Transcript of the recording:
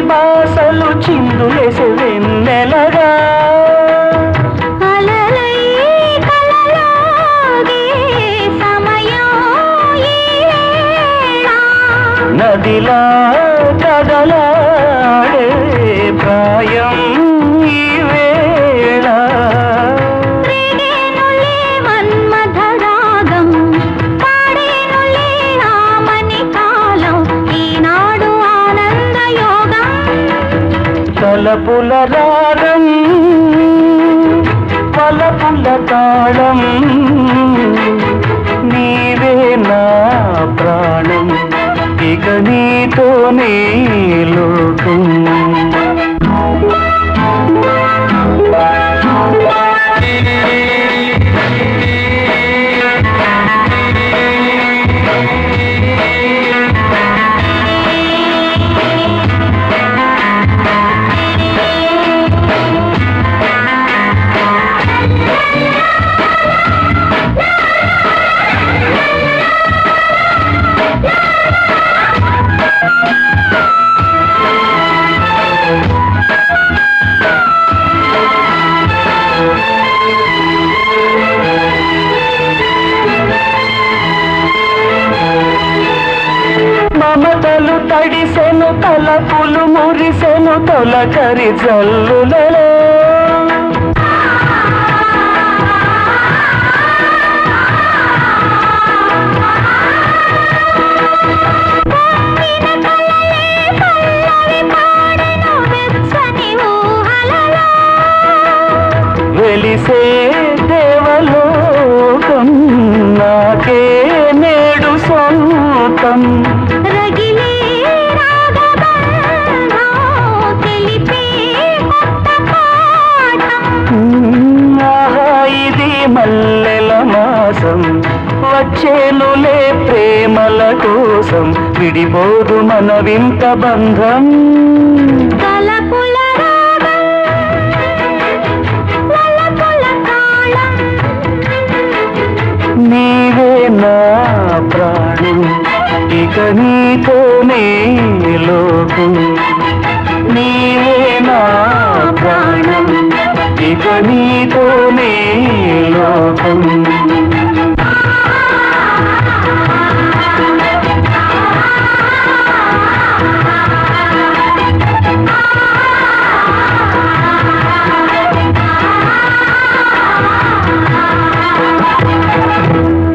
బాసలు చిందులేసే వెన్నెలగా. నదిలా కదలాడే తలపుల రాగం పలపుల తాళం నీవే నా ప్రాణం ఇక నీతోనే లోకం తడిసెను తలపులు మురిసెను తొలకరి జల్లులలో. పల్లవి వెలిసే దేవలోకం నాకే నేడు సొంతం. వచ్చేనులే ప్రేమల కోసం విడిపోదు మన వింత బంధం. నీవే నా ప్రాణం ఇక నీతోనే లోకం నీవే నా ప్రాణం ఇక నీతోనే లోకం